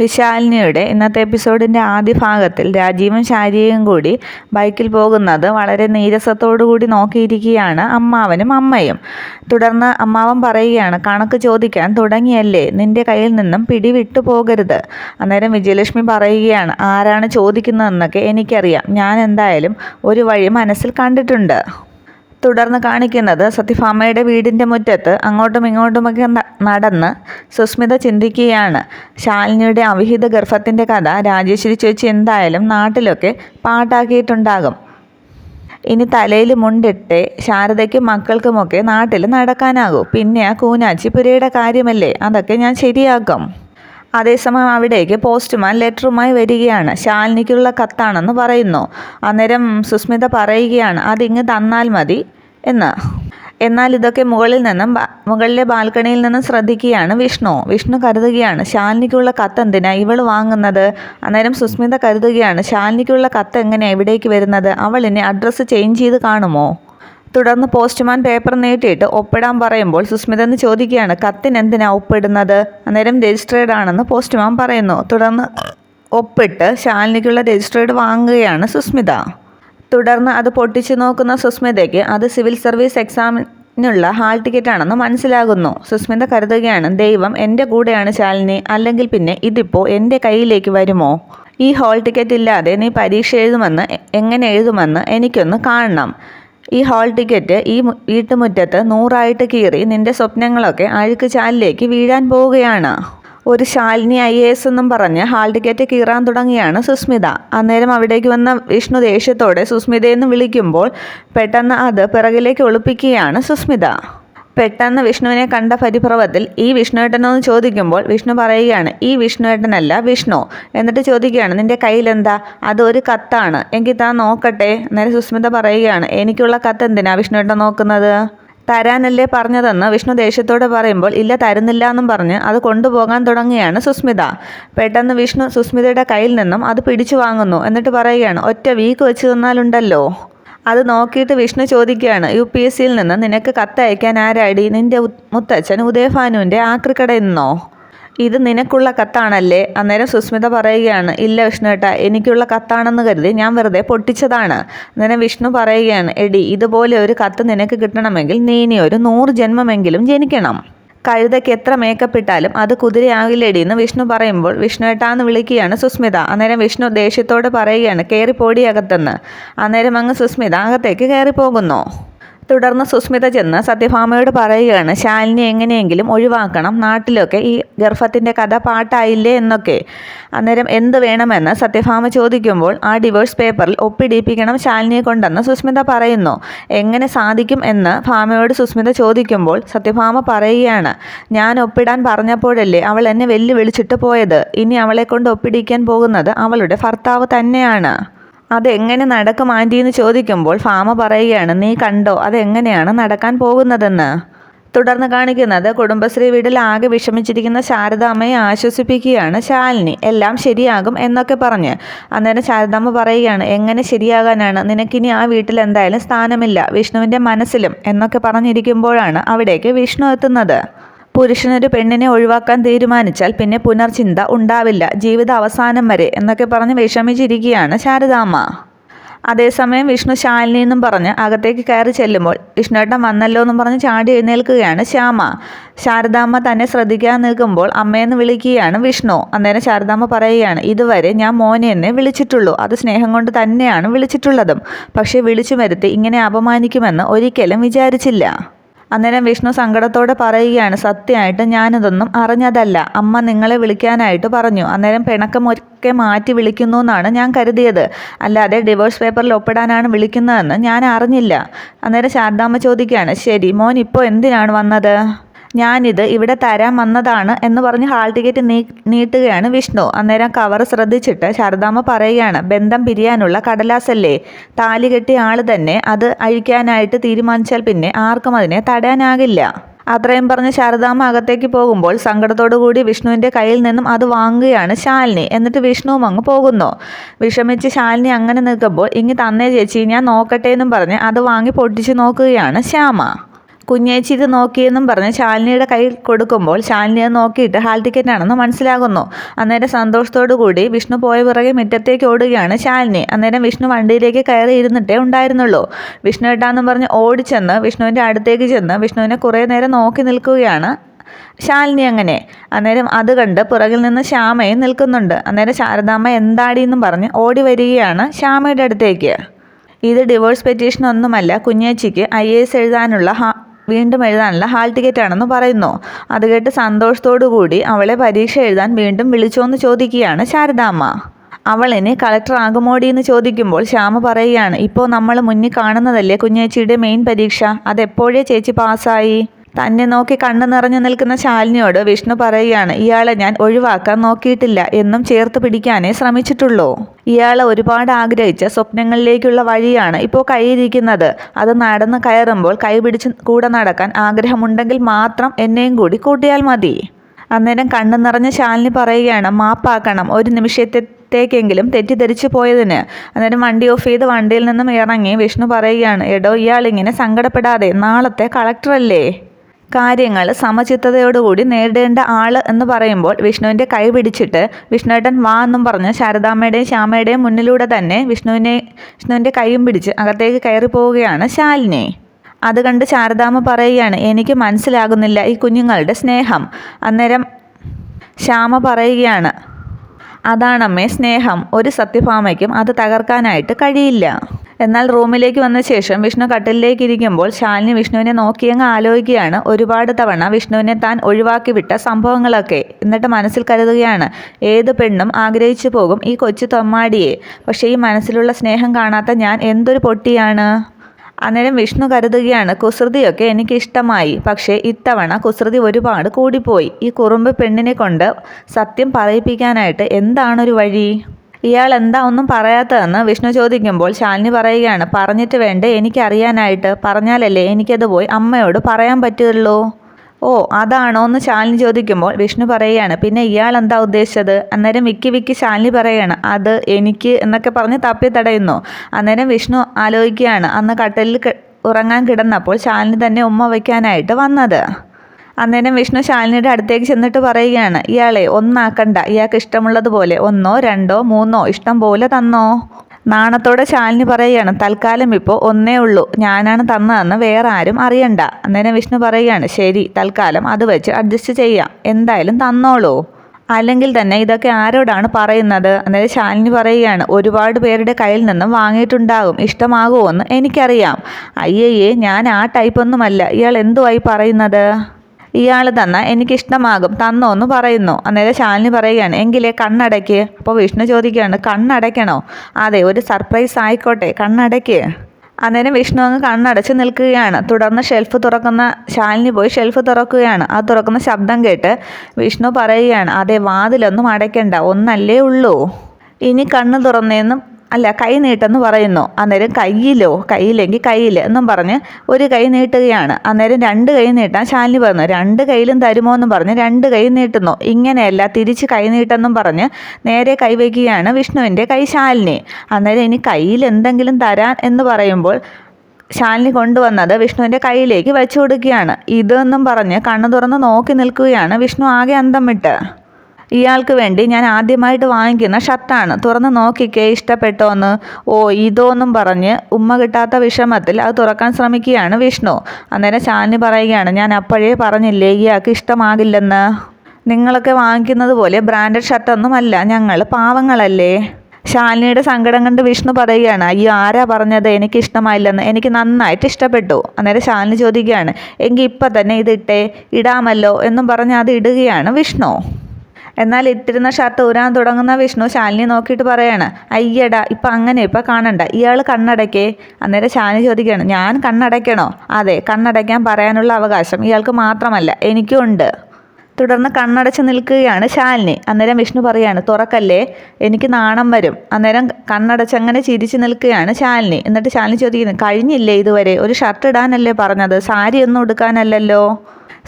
വിശാലിനിയുടെ ഇന്നത്തെ എപ്പിസോഡിന്റെ ആദ്യ ഭാഗത്തിൽ രാജീവും ശാരിയും കൂടി ബൈക്കിൽ പോകുന്നത് വളരെ കൂടി നോക്കിയിരിക്കുകയാണ് അമ്മാവനും അമ്മയും. തുടർന്ന് അമ്മാവൻ പറയുകയാണ് കണക്ക് ചോദിക്കാൻ തുടങ്ങിയല്ലേ? നിന്റെ കയ്യിൽ നിന്നും പിടിവിട്ടു പോകരുത്. അന്നേരം വിജയലക്ഷ്മി പറയുകയാണ് ആരാണ് ചോദിക്കുന്നതെന്നൊക്കെ എനിക്കറിയാം. ഞാൻ എന്തായാലും ഒരു വഴി മനസ്സിൽ കണ്ടിട്ടുണ്ട്. തുടർന്ന് കാണിക്കുന്നത് സത്യഭാമയുടെ വീടിന്റെ മുറ്റത്ത് അങ്ങോട്ടും ഇങ്ങോട്ടുമൊക്കെ നടന്ന് സുസ്മിത ചിന്തിക്കുകയാണ്. ശാലിനിയുടെ അവിഹിത ഗർഭത്തിന്റെ കഥ രാജേശ്വരി ചേച്ചി എന്തായാലും നാട്ടിലൊക്കെ പാട്ടാക്കിയിട്ടുണ്ടാകും. ഇനി തലയിൽ മുണ്ടിട്ട് ശാരദയ്ക്കും മക്കൾക്കുമൊക്കെ നാട്ടിൽ നടക്കാനാകൂ. പിന്നെ ആ കൂനാച്ചി പുരയുടെ കാര്യമല്ലേ? അതൊക്കെ ഞാൻ ശരിയാക്കും. അതേസമയം അവിടേക്ക് പോസ്റ്റ്മാൻ ലെറ്ററുമായി വരികയാണ്. ശാലിനിക്കുള്ള കത്താണെന്ന് പറയുന്നു. അന്നേരം സുസ്മിത പറയുകയാണ് അതിങ്ങ് തന്നാൽ മതി എന്ന്. എന്നാൽ ഇതൊക്കെ മുകളിൽ നിന്നും മുകളിലെ ബാൽക്കണിയിൽ നിന്നും ശ്രദ്ധിക്കുകയാണ് വിഷ്ണു. വിഷ്ണു കരുതുകയാണ് ശാലിനിക്കുള്ള കത്ത് എന്തിനാ ഇവൾ വാങ്ങുന്നത്? അന്നേരം സുസ്മിത കരുതുകയാണ് ശാലിനിക്കുള്ള കത്ത് എങ്ങനെയാണ് ഇവിടേക്ക് വരുന്നത്? അവൾ ഇനി അഡ്രസ്സ് ചേഞ്ച് ചെയ്ത് കാണുമോ? തുടർന്ന് പോസ്റ്റ്മാൻ പേപ്പർ നീട്ടിയിട്ട് ഒപ്പിടാൻ പറയുമ്പോൾ സുസ്മിത എന്ന് ചോദിക്കുകയാണ് കത്തിന് എന്തിനാ ഒപ്പിടുന്നത്? അന്നേരം രജിസ്ട്രേഡ് ആണെന്ന് പോസ്റ്റ്മാൻ പറയുന്നു. തുടർന്ന് ഒപ്പിട്ട് ശാലിനിക്കുള്ള രജിസ്റ്റേർഡ് വാങ്ങുകയാണ് സുസ്മിത. തുടർന്ന് അത് പൊട്ടിച്ചു നോക്കുന്ന സുസ്മിതയ്ക്ക് അത് സിവിൽ സർവീസ് എക്സാമിനുള്ള ഹാൾ ടിക്കറ്റാണെന്ന് മനസ്സിലാകുന്നു. സുസ്മിത കരുതുകയാണ് ദൈവം എന്റെ കൂടെയാണ് ശാലിനി. അല്ലെങ്കിൽ പിന്നെ ഇതിപ്പോൾ എന്റെ കയ്യിലേക്ക് വരുമോ? ഈ ഹാൾ ടിക്കറ്റ് ഇല്ലാതെ നീ പരീക്ഷ എഴുതുമെന്ന് എങ്ങനെ എഴുതുമെന്ന് എനിക്കൊന്ന് കാണണം. ഈ ഹാൾ ടിക്കറ്റ് ഈ വീട്ടുമുറ്റത്ത് നൂറായിട്ട് കീറി നിന്റെ സ്വപ്നങ്ങളൊക്കെ അഴുക്ക് ചാലിലേക്ക് വീഴാൻ പോവുകയാണ്. ഒരു ശാലിനി ഐ എ എസ് എന്നും പറഞ്ഞ് ഹാൾ ടിക്കറ്റ് കീറാൻ തുടങ്ങിയാണ് സുസ്മിത. അന്നേരം അവിടേക്ക് വന്ന വിഷ്ണു ദേഷ്യത്തോടെ സുസ്മിതയെന്ന് വിളിക്കുമ്പോൾ പെട്ടെന്ന് അത് പിറകിലേക്ക് ഒളിപ്പിക്കുകയാണ് സുസ്മിത. പെട്ടെന്ന് വിഷ്ണുവിനെ കണ്ട പരിഭ്രവത്തിൽ ഈ വിഷ്ണുവേട്ടനോ എന്ന് ചോദിക്കുമ്പോൾ വിഷ്ണു പറയുകയാണ് ഈ വിഷ്ണുവേട്ടനല്ല വിഷ്ണു. എന്നിട്ട് ചോദിക്കുകയാണ് നിന്റെ കയ്യിലെന്താ? അത് ഒരു കത്താണ്. എങ്കിൽ താൻ നോക്കട്ടെ. നേരെ സുസ്മിത പറയുകയാണ് എനിക്കുള്ള കത്ത് എന്തിനാ വിഷ്ണുവേട്ടൻ നോക്കുന്നത്? തരാനല്ലേ പറഞ്ഞതെന്ന് വിഷ്ണു ദേഷ്യത്തോടെ പറയുമ്പോൾ ഇല്ല തരുന്നില്ല എന്നും പറഞ്ഞ് അത് കൊണ്ടുപോകാൻ തുടങ്ങുകയാണ് സുസ്മിത. പെട്ടെന്ന് വിഷ്ണു സുസ്മിതയുടെ കയ്യിൽ നിന്നും അത് പിടിച്ചു വാങ്ങുന്നു. എന്നിട്ട് പറയുകയാണ് ഒറ്റ വീക്ക് വെച്ച് തന്നാലുണ്ടല്ലോ. അത് നോക്കിയിട്ട് വിഷ്ണു ചോദിക്കുകയാണ് യു പി എസ് സിയിൽ നിന്ന് നിനക്ക് കത്തയക്കാൻ ആരാടി? നിന്റെ മുത്തച്ഛൻ ഉദയഭാനുവിന്റെ ആക്രിക്കടയിൽ നിന്നോ? ഇത് നിനക്കുള്ള കത്താണല്ലേ? അന്നേരം സുസ്മിത പറയുകയാണ് ഇല്ല വിഷ്ണുവേട്ട എനിക്കുള്ള കത്താണെന്ന് കരുതി ഞാൻ വെറുതെ പൊട്ടിച്ചതാണ്. അന്നേരം വിഷ്ണു പറയുകയാണ് എടി ഇതുപോലെ ഒരു കത്ത് നിനക്ക് കിട്ടണമെങ്കിൽ നീ ഇനി ഒരു നൂറ് ജന്മമെങ്കിലും ജനിക്കണം. കഴുതയ്ക്ക് എത്ര മേക്കപ്പ് ഇട്ടാലും അത് കുതിരയാകില്ലേടി എന്ന് വിഷ്ണു പറയുമ്പോൾ വിഷ്ണുവേട്ടാന്ന് വിളിക്കുകയാണ് സുസ്മിത. അന്നേരം വിഷ്ണു ദേഷ്യത്തോട് പറയുകയാണ് കയറി പോടി അകത്തെന്ന് അന്നേരം അങ്ങ് സുസ്മിത അകത്തേക്ക് കയറിപ്പോകുന്നോ പോകുന്നു. തുടർന്ന് സുസ്മിത ചെന്ന് സത്യഭാമയോട് പറയുകയാണ് ശാലിനി എങ്ങനെയെങ്കിലും ഒഴിവാക്കണം നാട്ടിലൊക്കെ ഈ ഗർഭത്തിന്റെ കഥ പാട്ടായില്ലേ എന്നൊക്കെ. അന്നേരം എന്ത് വേണമെന്ന് സത്യഭാമ ചോദിക്കുമ്പോൾ ആ ഡിവോഴ്സ് പേപ്പറിൽ ഒപ്പിടിപ്പിക്കണം ശാലിനിയെ കൊണ്ടെന്ന് സുസ്മിത പറയുന്നു. എങ്ങനെ സാധിക്കും എന്ന് ഭാമയോട് സുസ്മിത ചോദിക്കുമ്പോൾ സത്യഭാമ പറയുകയാണ് ഞാൻ ഒപ്പിടാൻ പറഞ്ഞപ്പോഴല്ലേ അവൾ എന്നെ വെല്ലുവിളിച്ചിട്ട് പോയത്. ഇനി അവളെ കൊണ്ട് ഒപ്പിടിക്കാൻ പോകുന്നത് അവളുടെ ഭർത്താവ് തന്നെയാണ്. അതെങ്ങനെ നടക്കും ആന്റി എന്ന് ചോദിക്കുമ്പോൾ ഫാമ പറയുകയാണ് നീ കണ്ടോ അതെങ്ങനെയാണ് നടക്കാൻ പോകുന്നതെന്ന്? തുടർന്ന് കാണിക്കുന്നത് കുടുംബശ്രീ വീട്ടിൽ ആകെ വിഷമിച്ചിരിക്കുന്ന ശാരദാമ്മയെ ആശ്വസിപ്പിക്കുകയാണ് ശാലിനി. എല്ലാം ശരിയാകും എന്നൊക്കെ പറഞ്ഞ് അന്നേരം ശാരദാമ്മ പറയുകയാണ് എങ്ങനെ ശരിയാകാനാണ്? നിനക്കിനി ആ വീട്ടിൽ എന്തായാലും സ്ഥാനമില്ല. വിഷ്ണുവിന്റെ മനസ്സിലും എന്നൊക്കെ പറഞ്ഞിരിക്കുമ്പോഴാണ് അവിടേക്ക് വിഷ്ണു എത്തുന്നത്. പുരുഷനൊരു പെണ്ണിനെ ഒഴിവാക്കാൻ തീരുമാനിച്ചാൽ പിന്നെ പുനർചിന്ത ഉണ്ടാവില്ല. ജീവിത അവസാനം വരെ എന്നൊക്കെ പറഞ്ഞ് വിഷമിച്ചിരിക്കുകയാണ് ശാരദാമ്മ. അതേസമയം വിഷ്ണു ശാലിനി എന്നും പറഞ്ഞ് അകത്തേക്ക് കയറി ചെല്ലുമ്പോൾ വിഷ്ണുവേട്ടൻ വന്നല്ലോ എന്നും പറഞ്ഞ് ചാടി എഴുന്നേൽക്കുകയാണ് ശ്യാമ. ശാരദാമ്മ തന്നെ ശ്രദ്ധിക്കാൻ നിൽക്കുമ്പോൾ അമ്മയെന്ന് വിളിക്കുകയാണ് വിഷ്ണു. അന്നേരം ശാരദാമ്മ പറയുകയാണ് ഇതുവരെ ഞാൻ മോനെ എന്നെ വിളിച്ചിട്ടുള്ളൂ. അത് സ്നേഹം കൊണ്ട് തന്നെയാണ് വിളിച്ചിട്ടുള്ളതും. പക്ഷേ വിളിച്ചു വരുത്തി ഇങ്ങനെ അപമാനിക്കുമെന്ന് ഒരിക്കലും വിചാരിച്ചില്ല. അന്നേരം വിഷ്ണു സങ്കടത്തോടെ പറയുകയാണ് സത്യമായിട്ട് ഞാനിതൊന്നും അറിഞ്ഞതല്ല. അമ്മ നിങ്ങളെ വിളിക്കാനായിട്ട് പറഞ്ഞു. അന്നേരം പിണക്കമൊക്കെ മാറ്റി വിളിക്കുന്നു എന്നാണ് ഞാൻ കരുതിയത്. അല്ലാതെ ഡിവോഴ്സ് പേപ്പറിൽ ഒപ്പിടാനാണ് വിളിക്കുന്നതെന്ന് ഞാൻ അറിഞ്ഞില്ല. അന്നേരം ശാരദാമ്മ ചോദിക്കുകയാണ് ശരി മോൻ ഇപ്പോൾ എന്തിനാണ് വന്നത്? ഞാനിത് ഇവിടെ തരാൻ വന്നതാണ് എന്ന് പറഞ്ഞ് ഹാൾ ടിക്കറ്റ് നീട്ടുകയാണ് വിഷ്ണു. അന്നേരം കവർ ശ്രദ്ധിച്ചിട്ട് ശാരദാമ്മ പറയുകയാണ് ബന്ധം പിരിയാനുള്ള കടലാസല്ലേ? താലി കെട്ടിയ ആൾ തന്നെ അത് അഴിക്കാനായിട്ട് തീരുമാനിച്ചാൽ പിന്നെ ആർക്കും അതിനെ തടയാനാകില്ല. അത്രയും പറഞ്ഞ് ശാരദാമ്മ അകത്തേക്ക് പോകുമ്പോൾ സങ്കടത്തോടു കൂടി വിഷ്ണുവിന്റെ കയ്യിൽ നിന്നും അത് വാങ്ങുകയാണ് ശാലിനി. എന്നിട്ട് വിഷ്ണുവും അങ്ങ് പോകുന്നു. വിഷമിച്ച് ശാലിനി അങ്ങനെ നിൽക്കുമ്പോൾ ഇങ്ങ് തന്നേ ചേച്ചി ഞാൻ നോക്കട്ടെ എന്നും പറഞ്ഞ് അത് വാങ്ങി പൊട്ടിച്ച് നോക്കുകയാണ് ശ്യാമ. കുഞ്ഞേച്ചി ഇത് നോക്കിയെന്നും പറഞ്ഞ് ശാലിനിയുടെ കയ്യിൽ കൊടുക്കുമ്പോൾ ശാലിനി അത് നോക്കിയിട്ട് ഹാൾ ടിക്കറ്റ് ആണെന്ന് മനസ്സിലാകുന്നു. അന്നേരം സന്തോഷത്തോടു കൂടി വിഷ്ണു പോയ പിറകെ മുറ്റത്തേക്ക് ഓടുകയാണ് ശാലിനി. അന്നേരം വിഷ്ണു വണ്ടിയിലേക്ക് കയറി ഇരുന്നിട്ടേ ഉണ്ടായിരുന്നുള്ളൂ. വിഷ്ണു ഏട്ടാന്നും പറഞ്ഞ് ഓടിച്ചെന്ന് വിഷ്ണുവിന്റെ അടുത്തേക്ക് ചെന്ന് വിഷ്ണുവിനെ കുറേ നേരം നോക്കി നിൽക്കുകയാണ് ശാലിനി അങ്ങനെ. അന്നേരം അത് കണ്ട് പുറകിൽ നിന്ന് ശ്യാമയും നിൽക്കുന്നുണ്ട്. അന്നേരം ശാരദാമ്മ എന്താടി എന്നും പറഞ്ഞ് ഓടി വരികയാണ് ശ്യാമയുടെ അടുത്തേക്ക്. ഇത് ഡിവോഴ്സ് പെറ്റീഷൻ ഒന്നുമല്ല കുഞ്ഞേച്ചിക്ക് ഐ എസ് എഴുതാനുള്ള വീണ്ടും എഴുതാനുള്ള ഹാൾ ടിക്കറ്റ് ആണെന്ന് പറയുന്നു. അത് കേട്ട് സന്തോഷത്തോടു കൂടി അവളെ പരീക്ഷ എഴുതാൻ വീണ്ടും വിളിച്ചോന്ന് ചോദിക്കുകയാണ് ശാരദാമ്മ. അവൾ എന്നെ കളക്ടർ ആകുമോടി എന്ന് ചോദിക്കുമ്പോൾ ശ്യാമ പറയുകയാണ് ഇപ്പോൾ നമ്മൾ മുന്നിൽ കാണുന്നതല്ലേ കുഞ്ഞേച്ചിയുടെ മെയിൻ പരീക്ഷ? അതെപ്പോഴേ ചേച്ചി പാസ്സായി? തന്നെ നോക്കി കണ്ണു നിറഞ്ഞു നിൽക്കുന്ന ശാലിനിയോട് വിഷ്ണു പറയുകയാണ് ഇയാളെ ഞാൻ ഒഴിവാക്കാൻ നോക്കിയിട്ടില്ല എന്നും ചേർത്ത് പിടിക്കാനേ ശ്രമിച്ചിട്ടുള്ളൂ. ഇയാളെ ഒരുപാട് ആഗ്രഹിച്ച സ്വപ്നങ്ങളിലേക്കുള്ള വഴിയാണ് ഇപ്പോൾ കൈയിരിക്കുന്നത്. അത് നടന്ന് കയറുമ്പോൾ കൈപിടിച്ച് കൂടെ നടക്കാൻ ആഗ്രഹമുണ്ടെങ്കിൽ മാത്രം എന്നെയും കൂടി കൂട്ടിയാൽ മതി. അന്നേരം കണ്ണു നിറഞ്ഞ ശാലിനി പറയുകയാണ് മാപ്പാക്കണം ഒരു നിമിഷത്തെ ത്തേക്കെങ്കിലും തെറ്റിദ്ധരിച്ചു പോയതിന്. അന്നേരം വണ്ടി ഓഫ് ചെയ്ത് വണ്ടിയിൽ നിന്നും ഇറങ്ങി വിഷ്ണു പറയുകയാണ് എടോ ഇയാളിങ്ങനെ സങ്കടപ്പെടാതെ നാളത്തെ കളക്ടറല്ലേ? കാര്യങ്ങൾ സമചിത്തതയോടുകൂടി നേരിടേണ്ട ആൾ എന്ന് പറയുമ്പോൾ വിഷ്ണുവിന്റെ കൈ പിടിച്ചിട്ട് വിഷ്ണുവേട്ടൻ വാ എന്നും പറഞ്ഞ് ശാരദാമ്മയുടെയും ശ്യാമയുടെയും മുന്നിലൂടെ തന്നെ വിഷ്ണുവിനെ വിഷ്ണുവിന്റെ കൈയും പിടിച്ച് അകത്തേക്ക് കയറി പോവുകയാണ് ശാലിനി. അത് കണ്ട് ശാരദാമ്മ പറയുകയാണ് എനിക്ക് മനസ്സിലാകുന്നില്ല ഈ കുഞ്ഞുങ്ങളുടെ സ്നേഹം. അന്നേരം ശ്യാമ പറയുകയാണ് അതാണമ്മേ സ്നേഹം. ഒരു സത്യഭാമയ്ക്കും അത് തകർക്കാനായിട്ട് കഴിയില്ല. എന്നാൽ റൂമിലേക്ക് വന്ന ശേഷം വിഷ്ണു കട്ടിലിലേക്ക് ഇരിക്കുമ്പോൾ ശാലിനി വിഷ്ണുവിനെ നോക്കിയങ്ങ് ആലോചിക്കുകയാണ്. ഒരുപാട് തവണ വിഷ്ണുവിനെ താൻ ഒഴിവാക്കി വിട്ട സംഭവങ്ങളൊക്കെ എന്നിട്ട് മനസ്സിൽ കരുതുകയാണ്. ഏത് പെണ്ണും ആഗ്രഹിച്ചു പോകും ഈ കൊച്ചു തൊമ്മാടിയെ. പക്ഷേ ഈ മനസ്സിലുള്ള സ്നേഹം കാണാത്ത ഞാൻ എന്തൊരു പൊട്ടിയാണ്? അന്നേരം വിഷ്ണു കരുതുകയാണ് കുസൃതിയൊക്കെ എനിക്ക് ഇഷ്ടമായി പക്ഷേ ഇത്തവണ കുസൃതി ഒരുപാട് കൂടിപ്പോയി. ഈ കുറുമ്പ് പെണ്ണിനെ കൊണ്ട് സത്യം പറയിപ്പിക്കാനായിട്ട് എന്താണൊരു വഴി? ഇയാൾ എന്താ ഒന്നും പറയാത്തതെന്ന് വിഷ്ണു ചോദിക്കുമ്പോൾ ശാലിനി പറയുകയാണ് പറഞ്ഞിട്ട് വേണ്ടേ? എനിക്കറിയാനായിട്ട്. പറഞ്ഞാലല്ലേ എനിക്കത് പോയി അമ്മയോട് പറയാൻ പറ്റുള്ളൂ? ഓ അതാണോ? എന്ന് ശാലിനി ചോദിക്കുമ്പോൾ വിഷ്ണു പറയുകയാണ് പിന്നെ ഇയാൾ എന്താ ഉദ്ദേശിച്ചത്? അന്നേരം വിക്കി വിക്കി ശാലിനി പറയുകയാണ് അത് എനിക്ക് എന്നൊക്കെ പറഞ്ഞ് തപ്പി തടയുന്നു. അന്നേരം വിഷ്ണു ആലോചിക്കുകയാണ് അന്ന് കട്ടലിൽ ഉറങ്ങാൻ കിടന്നപ്പോൾ ശാലിനി തന്നെ ഉമ്മ വയ്ക്കാനായിട്ട് വന്നത്. അന്നേരം വിഷ്ണു ശാലിനിയുടെ അടുത്തേക്ക് ചെന്നിട്ട് പറയുകയാണ് ഇയാളെ ഒന്നാക്കണ്ട ഇയാൾക്ക് ഇഷ്ടമുള്ളതുപോലെ ഒന്നോ രണ്ടോ മൂന്നോ ഇഷ്ടം പോലെ തന്നോ? നാണത്തോടെ ശാലിനി പറയുകയാണ് തൽക്കാലം ഇപ്പോൾ ഒന്നേ ഉള്ളൂ ഞാനാണ് തന്നതെന്ന് വേറെ ആരും അറിയണ്ട. അന്നേരം വിഷ്ണു പറയുകയാണ് ശരി തൽക്കാലം അത് വെച്ച് അഡ്ജസ്റ്റ് ചെയ്യാം എന്തായാലും തന്നോളൂ. അല്ലെങ്കിൽ തന്നെ ഇതൊക്കെ ആരോടാണ് പറയുന്നത്? അന്നേരം ശാലിനി പറയുകയാണ് ഒരുപാട് പേരുടെ കയ്യിൽ നിന്നും വാങ്ങിയിട്ടുണ്ടാകും ഇഷ്ടമാകുമോ എന്ന് എനിക്കറിയാം. അയ്യയ്യേ ഞാൻ ആ ടൈപ്പൊന്നുമല്ല ഇയാൾ എന്തുവായി പറയുന്നത്? ഇയാൾ തന്ന എനിക്കിഷ്ടമാകും തന്നോ എന്ന് പറയുന്നു. അന്നേരം ശാലിനി പറയുകയാണ് എങ്കിലേ കണ്ണടയ്ക്ക്. അപ്പോൾ വിഷ്ണു ചോദിക്കുകയാണ് കണ്ണടയ്ക്കണോ? അതെ ഒരു സർപ്രൈസ് ആയിക്കോട്ടെ കണ്ണടയ്ക്ക്. അന്നേരം വിഷ്ണു അങ്ങ് കണ്ണടച്ച് നിൽക്കുകയാണ്. തുടർന്ന് ഷെൽഫ് തുറക്കുന്ന ശാലിനി പോയി ഷെൽഫ് തുറക്കുകയാണ്. ആ തുറക്കുന്ന ശബ്ദം കേട്ട് വിഷ്ണു പറയുകയാണ് അതെ വാതിലൊന്നും അടയ്ക്കണ്ട ഒന്നല്ലേ ഉള്ളൂ. ഇനി കണ്ണ് തുറന്നേന്നും അല്ല കൈ നീട്ടെന്ന് പറയുന്നു. അന്നേരം കയ്യിലോ കയ്യിലെങ്കിൽ കയ്യിൽ എന്നും പറഞ്ഞ് ഒരു കൈ നീട്ടുകയാണ്. അന്നേരം രണ്ട് കൈ നീട്ടാൻ ശാലിനി പറഞ്ഞു രണ്ട് കയ്യിലും തരുമോ? എന്നും പറഞ്ഞ് രണ്ട് കൈ നീട്ടുന്നു. ഇങ്ങനെയല്ല തിരിച്ച് കൈ നീട്ടെന്നും പറഞ്ഞ് നേരെ കൈവയ്ക്കുകയാണ് വിഷ്ണുവിന്റെ കൈ ശാലിനി. അന്നേരം ഇനി കയ്യിൽ എന്തെങ്കിലും തരാൻ എന്ന് പറയുമ്പോൾ ശാലിനി കൊണ്ടുവന്നത് വിഷ്ണുവിന്റെ കയ്യിലേക്ക് വെച്ചു കൊടുക്കുകയാണ്. ഇതെന്നും പറഞ്ഞ് കണ്ണു തുറന്ന് നോക്കി നിൽക്കുകയാണ് വിഷ്ണു ആകെ അന്തം വിട്ട്. ഇയാൾക്ക് വേണ്ടി ഞാൻ ആദ്യമായിട്ട് വാങ്ങിക്കുന്ന ഷർട്ടാണ്. തുറന്ന് നോക്കിക്കേ ഇഷ്ടപ്പെട്ടോ എന്ന്. ഓ ഇതോന്നും പറഞ്ഞ് ഉമ്മ കിട്ടാത്ത വിഷമത്തിൽ അത് തുറക്കാൻ ശ്രമിക്കുകയാണ് വിഷ്ണു. അന്നേരം ശാലിനി പറയുകയാണ് ഞാൻ അപ്പോഴേ പറഞ്ഞില്ലേ ഇയാൾക്ക് ഇഷ്ടമാകില്ലെന്ന്? നിങ്ങളൊക്കെ വാങ്ങിക്കുന്നത് പോലെ ബ്രാൻഡഡ് ഷർട്ടൊന്നുമല്ല ഞങ്ങൾ പാവങ്ങളല്ലേ? ശാലിനിയുടെ സങ്കടം കണ്ട് വിഷ്ണു പറയുകയാണ് അയ്യോ ആരാ പറഞ്ഞത്? എനിക്ക് ഇഷ്ടമായില്ലെന്ന്. എനിക്ക് നന്നായിട്ട് ഇഷ്ടപ്പെട്ടു. അന്നേരം ശാലിനി ചോദിക്കുകയാണ് എങ്കിൽ ഇപ്പം തന്നെ ഇതിട്ടേ ഇടാമല്ലോ? എന്നും പറഞ്ഞ് അത് ഇടുകയാണ് വിഷ്ണു. എന്നാൽ ഇട്ടിരുന്ന ഷർട്ട് ഊരാൻ തുടങ്ങുന്ന വിഷ്ണു ശാലിനി നോക്കിയിട്ട് പറയാണ് അയ്യടാ ഇപ്പം അങ്ങനെ ഇപ്പം കാണണ്ട. ഇയാൾ കണ്ണടയ്ക്കേ. അന്നേരം ശാലിനി ചോദിക്കുകയാണ് ഞാൻ കണ്ണടയ്ക്കണോ? അതെ കണ്ണടയ്ക്കാൻ പറയാനുള്ള അവകാശം ഇയാൾക്ക് മാത്രമല്ല എനിക്കും ഉണ്ട് തുടർന്ന് കണ്ണടച്ച് നിൽക്കുകയാണ് ശാലിനി. അന്നേരം വിഷ്ണു പറയാണ് തുറക്കല്ലേ? എനിക്ക് നാണം വരും. അന്നേരം കണ്ണടച്ച് അങ്ങനെ ചിരിച്ച് നിൽക്കുകയാണ് ശാലിനി. എന്നിട്ട് ശാലിനി ചോദിക്കുന്നു കഴിഞ്ഞില്ലേ ഇതുവരെ? ഒരു ഷർട്ട് ഇടാനല്ലേ പറഞ്ഞത്? സാരി ഒന്നും എടുക്കാനല്ലല്ലോ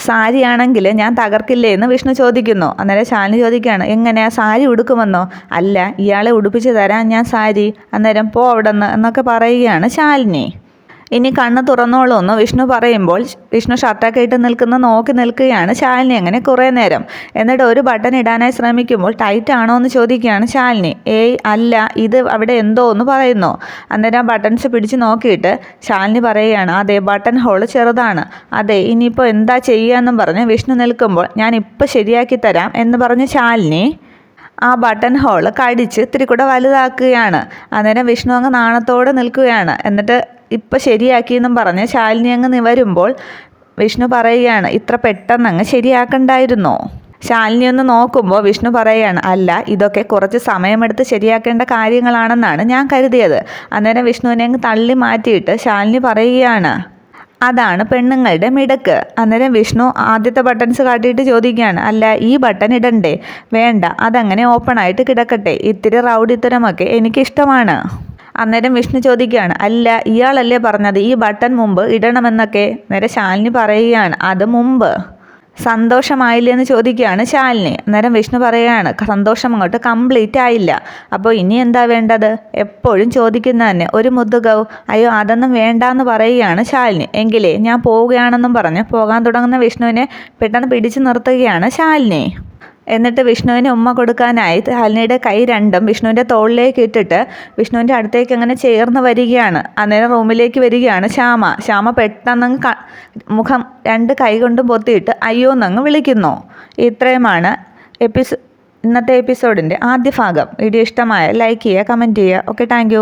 സാരിയാണെങ്കിൽ ഞാൻ തകർക്കില്ലേ? എന്ന് വിഷ്ണു ചോദിക്കുന്നു. അന്നേരം ശാലിനി ചോദിക്കുകയാണ് എങ്ങനെയാ സാരി ഉടുക്കുമെന്നോ? അല്ല ഇയാളെ ഉടുപ്പിച്ച് തരാൻ ഞാൻ സാരി. അന്നേരം പോ അവിടെ എന്നൊക്കെ പറയുകയാണ് ശാലിനി. ഇനി കണ്ണ് തുറന്നോളൂ എന്ന് വിഷ്ണു പറയുമ്പോൾ വിഷ്ണു ഷർട്ടൊക്കെ ഇട്ട് നിൽക്കുന്ന നോക്കി നിൽക്കുകയാണ് ശാലിനി. അങ്ങനെ കുറേ നേരം. എന്നിട്ട് ഒരു ബട്ടൺ ഇടാനായി ശ്രമിക്കുമ്പോൾ ടൈറ്റ് ആണോ എന്ന് ചോദിക്കുകയാണ് ശാലിനി. ഏയ് അല്ല ഇത് അവിടെ എന്തോ എന്ന് പറയുന്നു. അന്നേരം ബട്ടൺസ് പിടിച്ച് നോക്കിയിട്ട് ശാലിനി പറയുകയാണ് അതെ ബട്ടൺ ഹോൾ ചെറുതാണ്. അതെ ഇനിയിപ്പോൾ എന്താ ചെയ്യുകയെന്നും പറഞ്ഞ് വിഷ്ണു നിൽക്കുമ്പോൾ ഞാൻ ഇപ്പോൾ ശരിയാക്കി തരാം എന്ന് പറഞ്ഞ് ശാലിനി ആ ബട്ടൺ ഹോൾ കടിച്ച് ഇത്തിരി കൂടെ വലുതാക്കുകയാണ്. അന്നേരം വിഷ്ണു അങ്ങ് നാണത്തോടെ നിൽക്കുകയാണ്. എന്നിട്ട് ഇപ്പം ശരിയാക്കിയെന്നും പറഞ്ഞ് ശാലിനി അങ്ങ് നിവരുമ്പോൾ വിഷ്ണു പറയുകയാണ് ഇത്ര പെട്ടെന്ന് അങ്ങ് ശരിയാക്കണ്ടായിരുന്നോ? ശാലിനി ഒന്ന് നോക്കുമ്പോൾ വിഷ്ണു പറയുകയാണ് അല്ല ഇതൊക്കെ കുറച്ച് സമയമെടുത്ത് ശരിയാക്കേണ്ട കാര്യങ്ങളാണെന്നാണ് ഞാൻ കരുതിയത്. അന്നേരം വിഷ്ണുവിനെ അങ്ങ് തള്ളി മാറ്റിയിട്ട് ശാലിനി പറയുകയാണ് അതാണ് പെണ്ണുങ്ങളുടെ മിടക്ക്. അന്നേരം വിഷ്ണു ആദ്യത്തെ ബട്ടൺസ് കാട്ടിയിട്ട് ചോദിക്കുകയാണ് അല്ല ഈ ബട്ടൺ ഇടണ്ടേ? വേണ്ട അതങ്ങനെ ഓപ്പൺ ആയിട്ട് കിടക്കട്ടെ. ഇത്തിരി റൗഡിത്തരമൊക്കെ എനിക്കിഷ്ടമാണ്. അന്നേരം വിഷ്ണു ചോദിക്കുകയാണ് അല്ല ഇയാളല്ലേ പറഞ്ഞത്? ഈ ബട്ടൺ മുമ്പ് ഇടണമെന്നൊക്കെ? നേരെ ശാലിനി പറയുകയാണ് അത് മുമ്പ്. സന്തോഷമായില്ല? എന്ന് ചോദിക്കുകയാണ് ശാലിനി. അന്നേരം വിഷ്ണു പറയുകയാണ് സന്തോഷം അങ്ങോട്ട് കംപ്ലീറ്റ് ആയില്ല. അപ്പോൾ ഇനി എന്താ വേണ്ടത്? എപ്പോഴും ചോദിക്കുന്ന തന്നെ ഒരു മുതുകവ് അയ്യോ അതൊന്നും വേണ്ട എന്ന് പറയുകയാണ് ശാലിനി. എങ്കിലേ ഞാൻ പോവുകയാണെന്നും പറഞ്ഞ് പോകാൻ തുടങ്ങുന്ന വിഷ്ണുവിനെ പെട്ടെന്ന് പിടിച്ചു നിർത്തുകയാണ് ശാലിനി. എന്നിട്ട് വിഷ്ണുവിന് ഉമ്മ കൊടുക്കാനായി ഹലിനിയുടെ കൈ രണ്ടും വിഷ്ണുവിന്റെ തോളിലേക്ക് ഇട്ടിട്ട് വിഷ്ണുവിന്റെ അടുത്തേക്ക് അങ്ങനെ ചേർന്ന് വരികയാണ്. അന്നേരം റൂമിലേക്ക് വരികയാണ് ശ്യാമ. ശ്യാമ പെട്ടെന്നങ്ങ് മുഖം രണ്ട് കൈ കൊണ്ടും പൊത്തിയിട്ട് അയ്യോ എന്നങ്ങ് വിളിക്കുന്നു. ഇത്രയുമാണ് എപ്പിസോ ഇന്നത്തെ എപ്പിസോഡിന്റെ ആദ്യ ഭാഗം. വീഡിയോ ഇഷ്ടമായ ലൈക്ക് ചെയ്യുക കമന്റ് ചെയ്യുക. Okay thank